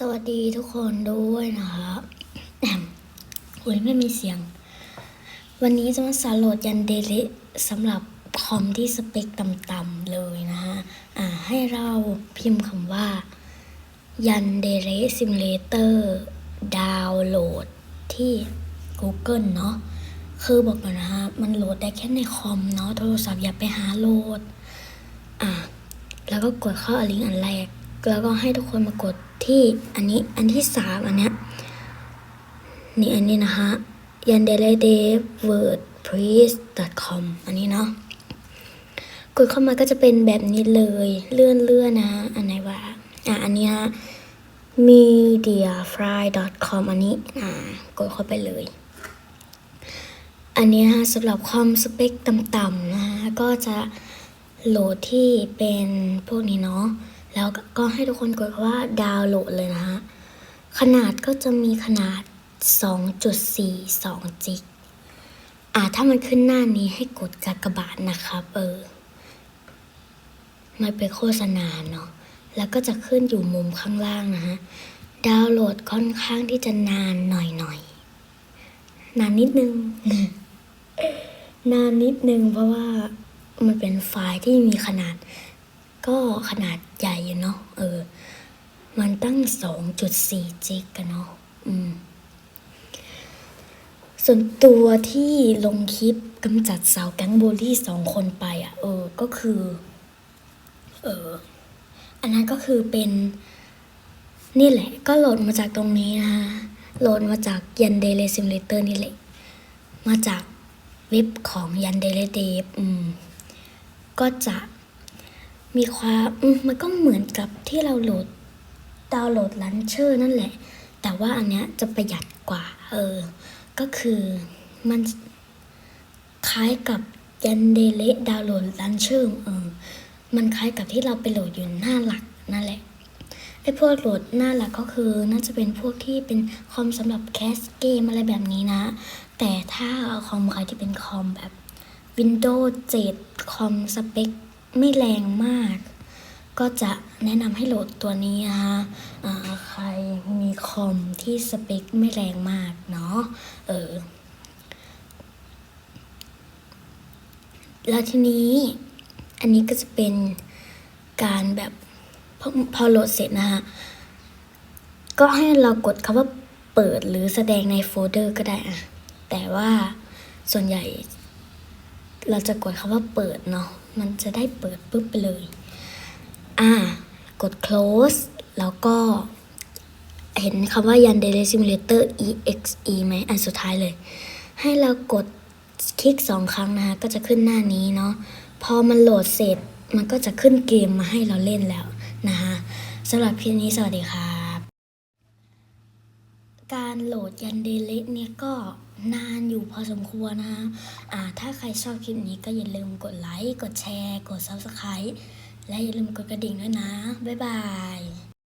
สวัสดีทุกคนด้วยนะคะแอมอุ้ยไม่มีเสียง วันนี้จะมาสอนโหลดยันเดลิสำหรับคอมที่สเปคต่ำๆเลยนะคะอ่า ให้เราพิมพ์คำว่า ยันเดลิซิมเลเตอร์ดาวน์โหลดที่ Google เนาะ คือบอกก่อนนะคะมันโหลดได้แค่ในคอมเนาะ โทรศัพท์อย่าไปหาโหลด อะแล้วก็กดเข้าลิงก์อันแรก แล้วก็ให้ทุกคนมากดที่อันนี้อันที่สามอันเนี้ยนี่อันนี้นะคะยันเดลเดเวิร์ดพรีส com อันนี้เนาะกดเข้ามาก็จะเป็นแบบนี้เลยเลื่อนเลื่อนนะอันไหนวะอะอันนี้ฮะ mediafry.com อันนี้อ่ากดเข้าไปเลย อันนี้ฮะสำหรับความสเปคต่ำๆนะฮะก็จะโหลดที่เป็นพวกนี้เนาะ แล้วก็ให้ทุกคนกดว่าดาวน์โหลดเลยนะฮะ ขนาดก็จะมีขนาด 2.42 จิก อ่าถ้ามันขึ้นหน้านี้ให้กดกากบาทนะครับ เออ มันเป็นโฆษณาเนาะ แล้วก็จะขึ้นอยู่มุมข้างล่างนะฮะ ดาวน์โหลดค่อนข้างที่จะนานหน่อยๆ นานนิดนึง นานนิดนึงเพราะว่ามันเป็นไฟล์ที่มีขนาด ก็ขนาดใหญ่อยู่เนาะเออ มันตั้ง 2.4 จิกกันเนาะอืม ส่วนตัวที่ลงคลิปกำจัดสาวแก๊งโบลี่สองคนไปอะ เออ ก็คือ เออ อันนั้นก็คือเป็น นี่แหละ ก็โหลดมาจากตรงนี้นะคะโหลดมาจากยันเดเลซิมเลเตอร์นี่แหละ มาจากเว็บของยันเดเลเดฟอืม ก็จะ มีความมันก็เหมือนกับที่เราโหลดดาวน์โหลดลันเชอร์นั่นแหละ แต่ว่าอันเนี้ยจะประหยัดกว่า เออ ก็คือมันคล้ายกับยันเดเลดาวน์โหลดลันเชอร์เออ มันคล้ายกับที่เราไปโหลดอยู่หน้าหลักนั่นแหละไอ้พวกโหลดหน้าหลักก็คือน่าจะเป็นพวกที่เป็นคอมสำหรับแคสเกมอะไรแบบนี้นะ แต่ถ้าคอมใครที่เป็นคอมแบบ Windows 7 คอมสเปค ไม่แรงมาก ก็จะแนะนำให้โหลดตัวนี้นะคะใครมีคอมที่สเปคไม่แรงมากเนาะเออแล้วทีนี้อันนี้ก็จะเป็นการแบบพอพอโหลดเสร็จนะคะก็ให้เรากดคำว่าเปิดหรือแสดงในโฟลเดอร์ก็ได้อะแต่ว่าส่วนใหญ่ เราจะกดคำว่าเปิดเนาะ มันจะได้เปิดปุ๊บไปเลย อ่า กด close แล้วก็เห็นคำว่ายัน Daily Simulator exe ไหม อันสุดท้ายเลย ให้เรากดคลิกสองครั้งนะคะ ก็จะขึ้นหน้านี้เนาะ พอมันโหลดเสร็จ มันก็จะขึ้นเกมมาให้เราเล่นแล้วนะคะสำหรับคลิปนี้สวัสดีครับ การโหลดยันเดลิเนี่ยก็นานอยู่พอสมควรนะคะอ่า ถ้าใครชอบคลิปนี้ก็อย่าลืมกดไลค์ กดแชร์ กด Subscribe และอย่าลืมกดกระดิ่งด้วยนะ บ๊ายบาย